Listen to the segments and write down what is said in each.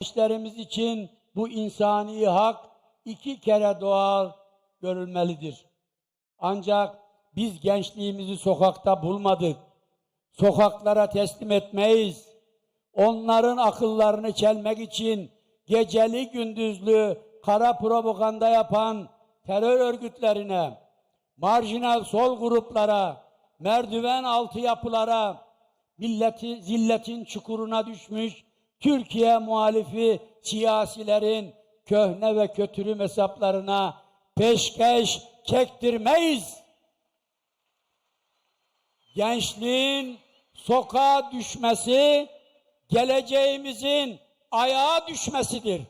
Gençlerimiz için bu insani hak iki kere doğal görülmelidir. Ancak biz gençliğimizi sokakta bulmadık. Sokaklara teslim etmeyiz. Onların akıllarını çelmek için geceli gündüzlü kara propaganda yapan terör örgütlerine, marjinal sol gruplara, merdiven altı yapılara, milleti zilletin çukuruna düşmüş Türkiye muhalifi siyasilerin köhne ve kötürüm hesaplarına peşkeş çektirmeyiz. Gençliğin sokağa düşmesi geleceğimizin ayağa düşmesidir.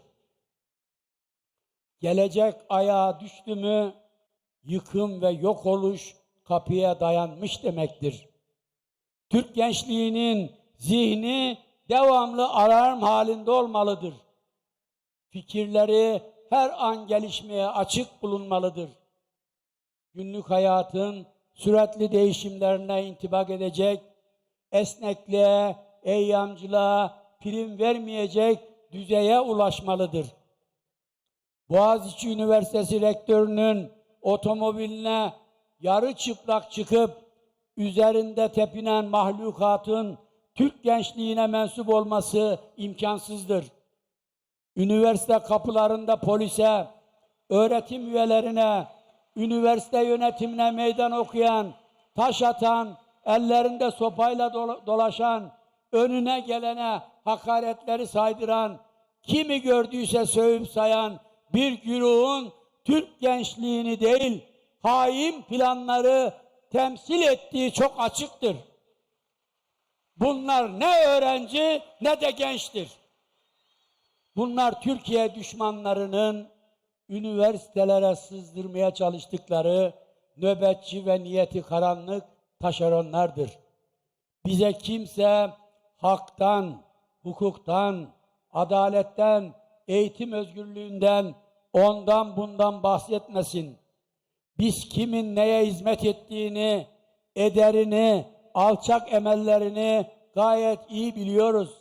Gelecek ayağa düştü mü yıkım ve yok oluş kapıya dayanmış demektir. Türk gençliğinin zihni devamlı alarm halinde olmalıdır. Fikirleri her an gelişmeye açık bulunmalıdır. Günlük hayatın süratli değişimlerine intibak edecek, esnekliğe, eyyamcılığa prim vermeyecek düzeye ulaşmalıdır. Boğaziçi Üniversitesi rektörünün otomobiline yarı çıplak çıkıp üzerinde tepinen mahlukatın Türk gençliğine mensup olması imkansızdır. Üniversite kapılarında polise, öğretim üyelerine, üniversite yönetimine meydan okuyan, taş atan, ellerinde sopayla dola- dolaşan, önüne gelene hakaretleri saydıran, kimi gördüyse sövüp sayan bir güruhun Türk gençliğini değil, hain planları temsil ettiği çok açıktır. Bunlar ne öğrenci ne de gençtir. Bunlar Türkiye düşmanlarının üniversitelere sızdırmaya çalıştıkları nöbetçi ve niyeti karanlık taşeronlardır. Bize kimse haktan, hukuktan, adaletten, eğitim özgürlüğünden, ondan bundan bahsetmesin. Biz kimin neye hizmet ettiğini, ederini, alçak emellerini gayet iyi biliyoruz.